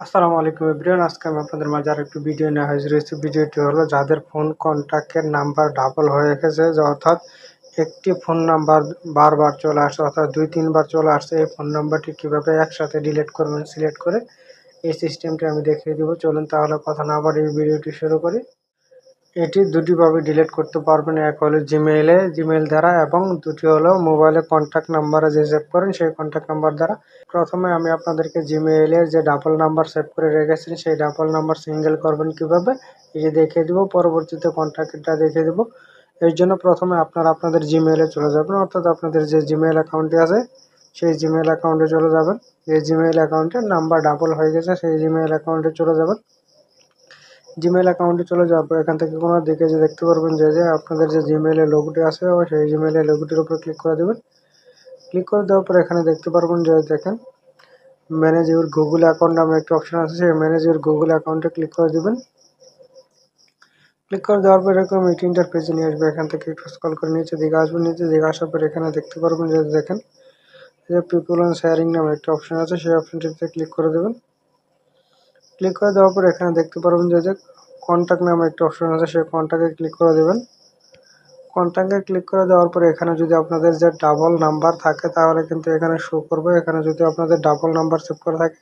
আসসালামু আলাইকুম এভরিওয়ান, আজকে আমি আপনাদের মাঝে আর একটি ভিডিও নিয়ে হাজির হয়েছি। ভিডিওটি হলো, যাদের ফোন কন্ট্যাক্টের নাম্বার ডাবল হয়ে গেছে, যে অর্থাৎ একটি ফোন নাম্বার বারবার চলে আসছে, অর্থাৎ দুই, তিনবার চলে আসছে, এই ফোন নাম্বারটি কীভাবে একসাথে ডিলিট করবেন সিলেক্ট করে এই সিস্টেমটি আমি দেখিয়ে দেবো। চলুন তাহলে কথা না বাড়িয়ে ভিডিওটি শুরু করি। এটি দুটিভাবে ডিলিট করতে পারবেন। এক হলো জিমেইলে জিমেইল দ্বারা এবং দুটি হলো মোবাইলে কন্ট্যাক্ট নাম্বারে যে সেভ করেন সেই কন্ট্যাক্ট নাম্বার দ্বারা। প্রথমে আমি আপনাদেরকে জিমেইলের যে ডাবল নাম্বার সেভ করে রেখেছেন, সেই ডাবল নাম্বার সিঙ্গেল করবেন কীভাবে? যে দেখিয়ে দেবো, পরবর্তীতে কন্ট্যাক্টটা দেখিয়ে দেবো। এর জন্য প্রথমে আপনারা আপনাদের জিমেইলে চলে যাবেন। অর্থাৎ আপনাদের যে জিমেইল অ্যাকাউন্টটি আছে, সেই জিমেইল অ্যাকাউন্টে চলে যাবেন। যে জিমেইল অ্যাকাউন্টের নাম্বার ডাবল হয়ে গেছে, সেই জিমেইল অ্যাকাউন্টে চলে যাবেন। জিমেল অ্যাকাউন্টে চলে যাওয়ার পর এখান থেকে কোনো দিকে যে দেখতে পারবেন যে যে আপনাদের যে জিমেলের লোগোটি আছে সেই জিমেলের লোগোটির উপর ক্লিক করে দেবেন। ক্লিক করে দেওয়ার পর এখানে দেখতে পারবেন যে, দেখেন ম্যানেজ ইউর গুগল অ্যাকাউন্ট নামে একটা অপশন আছে, সেই ম্যানেজ ইউর গুগল অ্যাকাউন্টে ক্লিক করে দেবেন। ক্লিক করে দেওয়ার পর এরকম এটি ইন্টারফেসে নিয়ে আসবে, এখান থেকে একটু স্কল করে নিচে দিকে আসবেন, নিচে দিকে আসার পর এখানে দেখতে পারবেন যে, দেখেন যে পিপল অ্যান্ড শেয়ারিং নামে একটা অপশান আছে, সেই অপশনটিতে ক্লিক করে দেবেন। ক্লিক করে দেওয়ার পর এখানে দেখতে পারবেন যে যে কন্ট্যাক্ট নামে একটা অপশন আছে, সেই কন্ট্যাক্টে ক্লিক করে দেবেন। কন্ট্যাক্টে ক্লিক করে দেওয়ার পরে এখানে যদি আপনাদের যে ডাবল নাম্বার থাকে, তাহলে কিন্তু এখানে শো করবে। এখানে যদি আপনাদের ডাবল নাম্বার সেভ করা থাকে,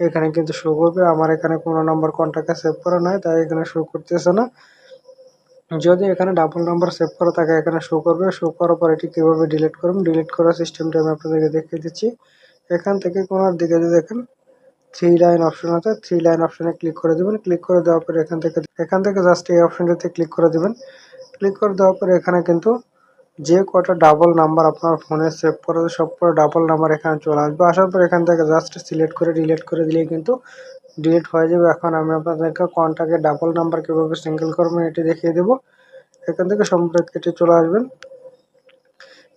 এখানে কিন্তু শো করবে। আমার এখানে কোনো নাম্বার কন্ট্যাক্টে সেভ করা নাই, তাই এখানে শো করতেছে না। যদি এখানে ডাবল নাম্বার সেভ করা থাকে, এখানে শো করবে। শো করার পর এটি কীভাবে ডিলিট করবেন? ডিলিট করার সিস্টেমটা আমি আপনাদেরকে দেখিয়ে দিচ্ছি। এখান থেকে কোনার দিকে যদি দেখেন থ্রি লাইন অপশন আছে থ্রি লাইন অপশনে ক্লিক করে দেবেন। ক্লিক করে দেওয়ার পরে এখান থেকে এখান থেকে জাস্ট এই অপশনটাতে ক্লিক করে দেবেন। ক্লিক করে দেওয়ার পরে এখানে কিন্তু যে কটা ডাবল নাম্বার আপনার ফোনে সেভ করে, সব করে ডাবল নাম্বার এখানে চলে আসবে। আসার পর এখান থেকে জাস্ট সিলেক্ট করে ডিলিট করে দিলেই কিন্তু ডিলিট হয়ে যাবে। এখন আমি আপনাদেরকে কন্ট্যাক্টে ডাবল নাম্বার কীভাবে সিঙ্গেল করবেন এটি দেখিয়ে দেবো। এখান থেকে সম্পর্ক কেটে চলে আসবেন।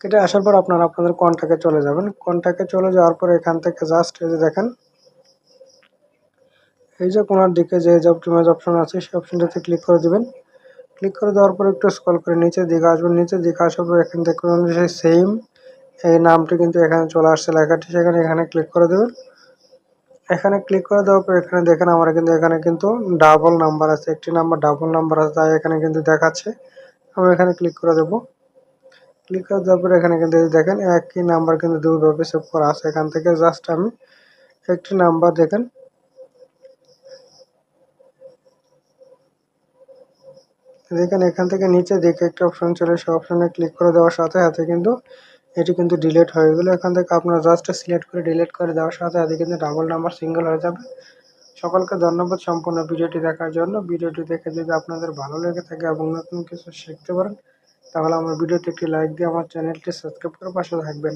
কেটে আসার পর আপনারা আপনাদের কন্ট্যাক্টে চলে যাবেন। কন্ট্যাক্টে চলে যাওয়ার পর এখান থেকে জাস্ট এই যে দেখেন এই যে কোনার দিকে যে অপটিমাইজ অপশন আছে, সেই অপশনটাতে ক্লিক করে দেবেন। ক্লিক করে দেওয়ার পর একটু স্কল করে নিচে দিকে আসবেন। নিচে দিকে আসার পর এখান থেকে সেই সেম এই নামটি কিন্তু এখানে চলে আসছে। লেখাটি সেখানে এখানে ক্লিক করে দেবেন। এখানে ক্লিক করে দেওয়ার পর এখানে দেখেন আমার কিন্তু এখানে কিন্তু ডাবল নাম্বার আছে। একটি নাম্বার ডাবল নাম্বার আছে, তাই এখানে কিন্তু দেখাচ্ছে। আমি এখানে ক্লিক করে দেবো। ক্লিক করে দেওয়ার পর এখানে কিন্তু দেখেন, একই নাম্বার কিন্তু দুইভাবে সেভ করা আছে। এখান থেকে জাস্ট আমি একটি নাম্বার দেখেন দেখেন এখান থেকে নিচে দেখে একটা অপশন চলে, সেই অপশনে ক্লিক করে দেওয়ার সাথে সাথে কিন্তু এটি কিন্তু ডিলিট হয়ে গেলো। এখান থেকে আপনারা জাস্ট সিলেক্ট করে ডিলিট করে দেওয়ার সাথে সাথে কিন্তু ডাবল নাম্বার সিঙ্গেল হয়ে যাবে। সকলকে ধন্যবাদ সম্পূর্ণ ভিডিওটি দেখার জন্য। ভিডিওটি দেখে যদি আপনাদের ভালো লেগে থাকে এবং নতুন কিছু শিখতে পারেন, তাহলে আমার ভিডিওতে একটি লাইক দিয়ে আমার চ্যানেলটি সাবস্ক্রাইব করে পাশে থাকবেন।